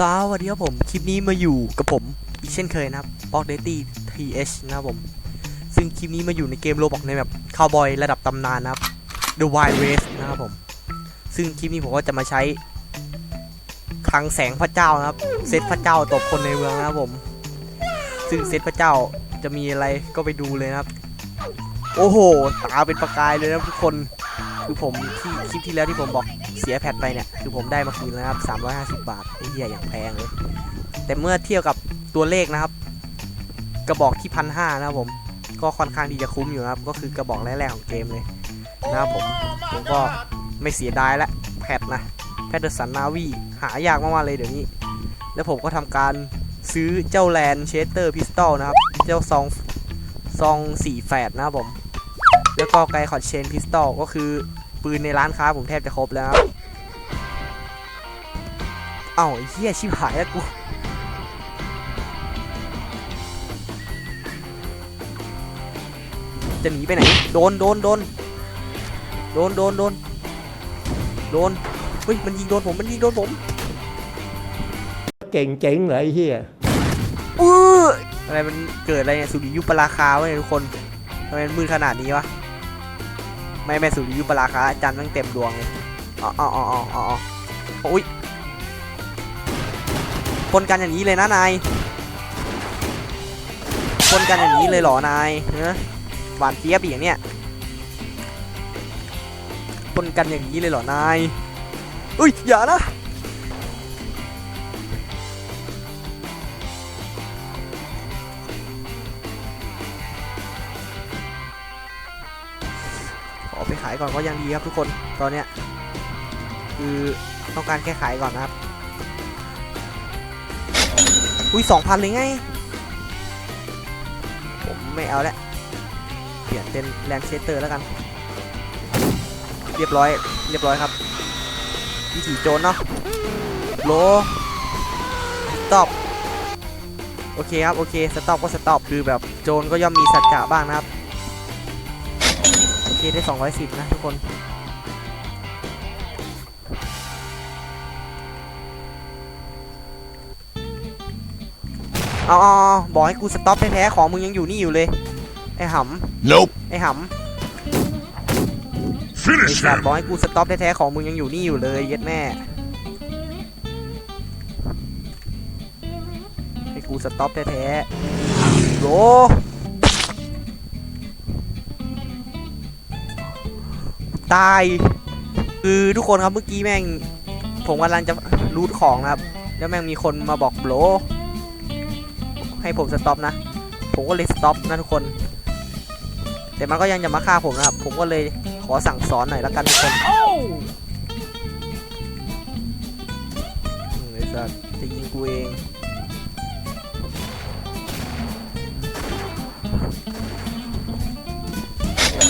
สวัสดีครับผม คลิปนี้มาอยู่กับผม อีกเช่นเคยนะครับ b o x d a t y TH นะครับผม ซึ่งคลิปนี้มาอยู่ในเกมโรบอกในแบบคาวบอยระดับตำนานนะครับ The Wild Race นะครับผม ซึ่งคลิปนี้ผมก็จะมาใช้คลังแสงพระเจ้านะครับ เซตพระเจ้าตบคนในเมืองนะครับผม ซึ่งเซตพระเจ้าจะมีอะไรก็ไปดูเลยนะครับ โอ้โห ตาเป็นประกายเลยนะทุกคน คือผมที่คลิปที่แล้วที่ผมบอก สียแพทไปเนี่ย คือผมได้มาคืนแล้วนะครับ 350 บาทไอ้เหี้ยอย่างแพงเลย แต่เมื่อเทียบกับตัวเลขนะครับ กระบอกที่พันห้านะครับผม ก็ค่อนข้างที่จะคุ้มอยู่นะครับ ก็คือกระบอกแรกๆของเกมเลยนะครับผม ผมก็ไม่เสียดายละแพทนะ แพทเดอร์สันนาวีหายากมากๆเลยเดี๋ยวนี้ แล้วผมก็ทำการซื้อเจ้าแลนเชสเตอร์พิสตอลนะครับ เจ้าซองซองสี่แฝดนะครับผม แล้วก็ไกคอดเชนพิสตอลก็คือปืนในร้านค้าผมแทบจะครบแล้วครับ เอ้าไอ้เหี้ยชิบหายแล้วกูจะหนีไปไหน โดน โดน โดน โดน โดน โดน โดน เฮ้ย มันยิงโดนผม มันยิงโดนผม เก่งเจ๋งเหรอไอ้เหี้ยอื้ออะไร มันเกิดอะไรเนี่ย สุริยุปราคาวะเนี่ยทุกคนทำไมมันมืดขนาดนี้วะ ไม่แม่สุริยุปราคาจันทร์แม่งเต็มดวงเลย อ๋ออ๋ออ๋ออ๋ออ๋อโอ้ย คนกันอย่างนี้เลยนะนายคนกันอย่างนี้เลยเหรอนายเนอะหวานเจี๊ยบอย่างเนี้ยคนกันอย่างนี้เลยเหรอนายอุ้ยอย่านะขอไปขายก่อนก็ยังดีครับทุกคนตอนเนี้ยคือต้องการแค่ขายก่อนนะครับ อุ้ยสองพันเลยไง ผมไม่เอาแล้วเปลี่ยนเป็นแลนเชสเตอร์แล้วกัน เรียบร้อย เรียบร้อยครับวิถีโจรเนาะโลสต็อปโอเคครับ โอเคสต็อปก็สต็อปคือแบบโจรก็ย่อมมีสัจจะบ้างนะครับ โอเค ได้ 210 นะทุกคน เอาเอาเอาบอกให้กูสต็อปแท้ๆของมึงยังอยู่นี่อยู่เลย ไอ้ห Nope. ำไอ้หำไอ้ Finish สัตว์ him. บอกให้กูสต็อปแท้ๆของมึงยังอยู่นี่อยู่เลยเย็ดแม่ให้กูสต็อปแท้ๆโหลตาย คือทุกคนครับเมื่อกี้แม่ง ผมกำลังจะรูทของนะครับ แล้วแม่งมีคนมาบอกโบล ให้ผมสต็อปนะ ผมก็เลยสต็อปนะทุกคน แต่มันก็ยังจะมาฆ่าผมนะครับ ผมก็เลยขอสั่งสอนหน่อยละกันทุกคนไอ้สัสจะยิงกูเอง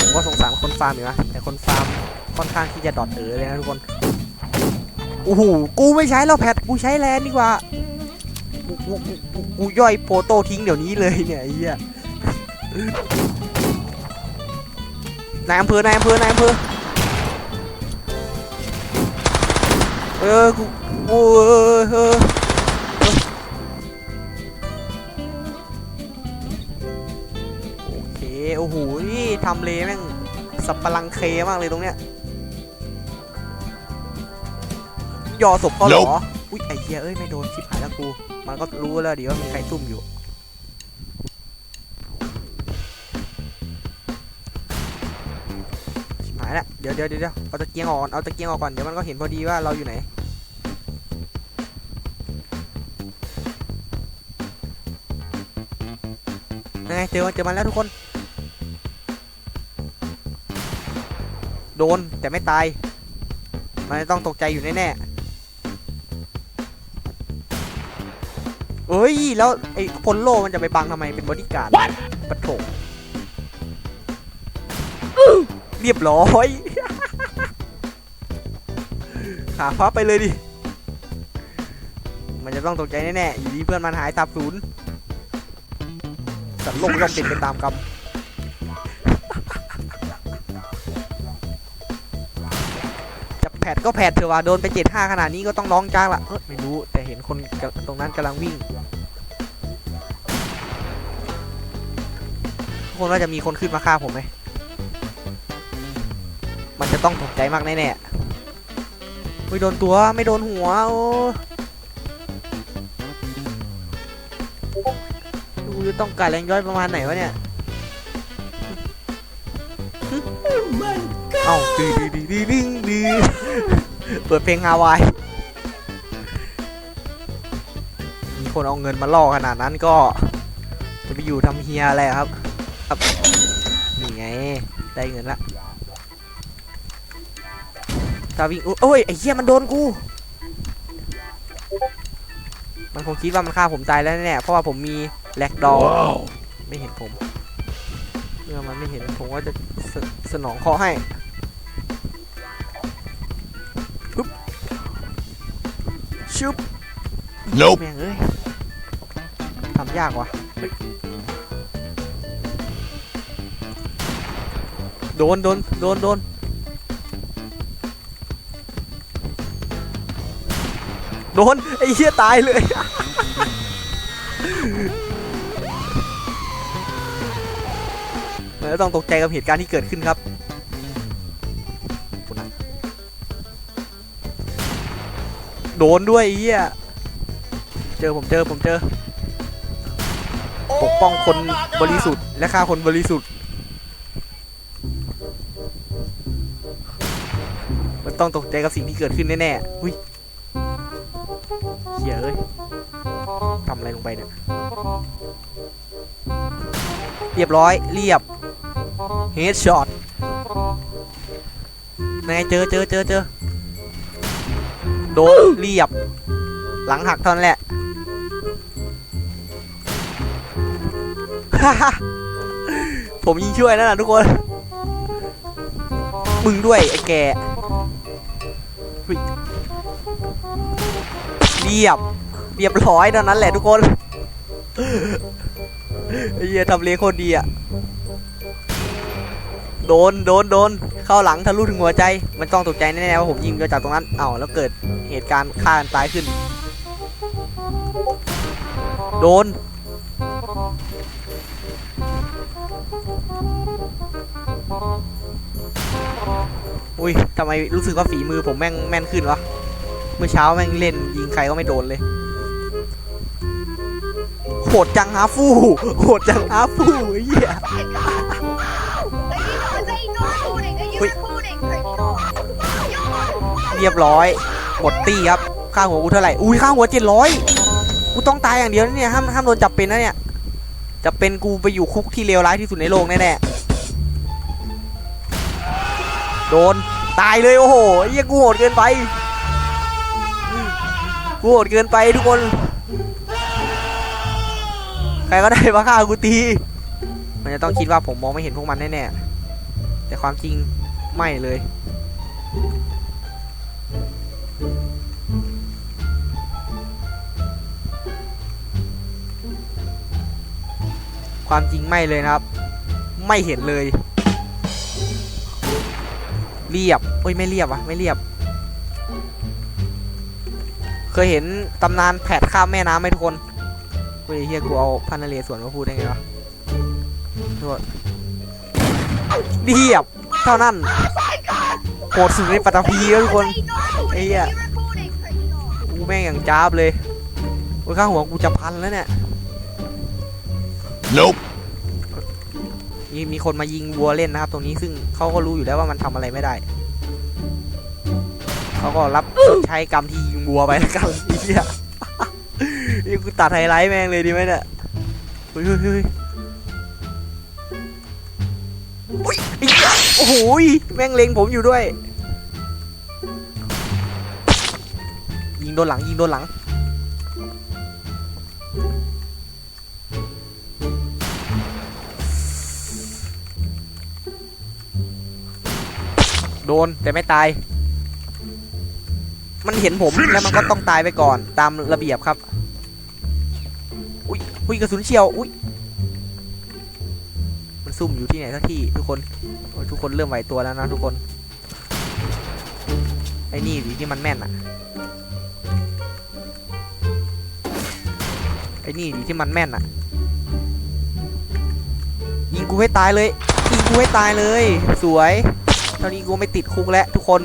ผมก็สงสารคนฟาร์มอยู่นะ แต่คนฟาร์มค่อนข้างที่จะดอดเออเลยนะทุกคน โอ้โห กูไม่ใช้แล้วแพท กูใช้แลนดีกว่า กูกูกูกูกูย่อยโปโต้ทิ้งเดี๋ยวนี้เลยเนี่ยไอ้เหี้ยนายอำเภอนายอำเภอนายอำเภอเออกูกูเออเออโอเคโอ้โหทำเลแม่งสับปะรังเคมากเลยตรงเนี้ยยอศพเขาเหรอ อุ้ยไอ้เหี้ยเอ้ยไม่โดนชิบหายแล้วกู มันก็รู้แล้วดีว่ามีใครซุ่มอยู่ ชิบหายละเดี๋ยวเดี๋ยวเดี๋ยวเอาตะเกียงออกเอาตะเกียงออกก่อน เดี๋ยวมันก็เห็นพอดีว่าเราอยู่ไหน ไงเจอเจอมันแล้วทุกคน โดนแต่ไม่ตาย มันต้องตกใจอยู่แน่ๆ เอ้ย แล้วไอ้พลโลมันจะไปบังทำไมเป็นบอดี้การ์ดปะโถเรียบร้อยขาพับไปเลยดิ มันจะต้องตกใจแน่ๆอยู่ดีเพื่อนมันหายสับสูญสัตว์โลกย่อมเป็นไปตามกรรม ดก็แผดเถอะว่าโดนไปเจ็ดห้าขนาดนี้ก็ต้องร้องจ้างละเอ้ยไม่รู้แต่เห็นคนกำตรงนั้นกำลังวิ่งทุกคนว่าจะมีคนขึ้นมาฆ่าผมไหม มันจะต้องตกใจมากแน่ๆไม่โดนตัวไม่โดนหัวโอ้ดูจะต้องการแรงย่อยประมาณไหนวะเนี่ยเอ้าดื้อดื้อดื้อดื้อดื้อดื้อ เปิดเพลงฮาวาย มีคนเอาเงินมาล่อขนาดนั้นก็ จะไปอยู่ทำเฮียอะไรอะครับ ครับนี่ไง ได้เงินละตาวิ่งอุ๊ยโอ้ยไอ้เหี้ยมันโดนกู มันคงคิดว่ามันฆ่าผมตายแล้วแน่ๆเพราะว่าผมมีแลกดอลไม่เห็นผมเมื่อมันไม่เห็นผมก็จะสสนองเคราะห์ให้ ชุบ Nope. แม่งเอ้ยทำยากว่ะเฮ้ยโดนโดนโดนโดนโดน ไอ้เหี้ยตายเลยแล้วต้องตกใจกับเหตุการณ์ที่เกิดขึ้นครับ โดนด้วยไอ้เหี้ยเจอผมเจอผมเจอ ปกป้องคนบริสุทธิ์และฆ่าคนบริสุทธิ์ มันต้องตกใจกับสิ่งที่เกิดขึ้นแน่ๆอุ้ยเหี้ยเอ้ยทำอะไรลงไปเนี่ย เรียบร้อย เรียบ เฮดช็อตนายเจอเจอเจอเจอ โดนเรียบ หลังหักท่านั้นแหละผมยิงช่วยนั่นแหละทุกคน มึงด้วยไอ้แกเรียบ เรียบร้อยเท่านั้นแหละทุกคนไอ้เหี้ยทำเลโคตรดีอะ โดน โดน โดน เข้าหลังทะลุถึงหัวใจ มันต้องตกใจแน่ๆว่าผมยิงมาจากตรงนั้นเอ้าแล้วเกิดเหตุการณ์ฆ่ากันตายขึ้น โดน อุ้ยทำไมรู้สึกว่าฝีมือผมแม่งแม่นขึ้นวะ เมื่อเช้าแม่งเล่นยิงใครก็ไม่โดนเลย โหดจังฮาฟู โหดจังฮาฟูไอ้เหี้ย Wait. recording, pretty เรียบร้อยหมดตี้ครับค่าหัวกูเท่าไหร่อุ้ยค่าหัวเจ็ดร้อยกูต้องตายอย่างเดียวนะเนี่ยห้ามห้ามโดนจับเป็นนะเนี่ยจะเป็นกูไปอยู่คุกที่เลวร้ายที่สุดในโลกแน่ๆโดนตายเลยโอ้โหเหี้ยกูโหดเกินไปกูโหดเกินไปทุกคน ใครก็ได้มาฆ่ากูตี มันจะต้องคิดว่าผมมองไม่เห็นพวกมันแน่ๆแต่ความจริง ไม่เลย ความจริงไม่เลยนะครับ ไม่เห็นเลย เรียบเอ้ยไม่เรียบวะไม่เรียบ เคยเห็นตำนานแผดข้ามแม่น้ำไหมทุกคนเฮ้ยเฮียกูเอาพันนเรศวรมาพูดได้ไงวะโทษเรียบ ท่านั้นโหดสุดในปัตตภีแล้วทุกคน They know Ê, à. You're recording, pretty dog. กูแม่งอย่างจ้าบเลยโอ้ยข้างหัวกูจะพันแล้วเนี่ย Nope. มีมีคนมายิงวัวเล่นนะครับตรงนี้ซึ่งเขาก็รู้อยู่แล้วว่ามันทำอะไรไม่ได้เขาก็รับชดใช้กรรมที่ยิงวัวไปแล้วกันไอ้เหี้ยนี่กูตัดไฮไลท์แม่งเลยดีไหมเนี่ยเฮ้ยเฮ้ยเฮ้ยอุ้ยไอ้เหี้ย โอ้โหแม่งเล็งผมอยู่ด้วย ยิงโดนหลังยิงโดนหลัง โดนแต่ไม่ตาย มันเห็นผมแล้วมันก็ต้องตายไปก่อนตามระเบียบครับ อุ้ยอุ้ยกระสุนเฉียว อุ้ย ซุ่มอยู่ที่ไหนสักที่ทุกคนทุกคนเริ่มไหวตัวแล้วนะทุกคนไอ้นี่ดิที่มันแม่นอะไอ้นี่ดิที่มันแม่นอะยิงกูให้ตายเลยยิงกูให้ตายเลย สวยตอนนี้กูไม่ติดคุกแล้วทุกคน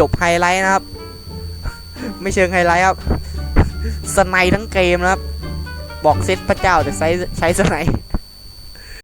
จบไฮไลท์นะครับ ไม่เชิงไฮไลท์ครับสไนทั้งเกมนะครับ บอกเซตพระเจ้าแต่ใช้ใช้สไน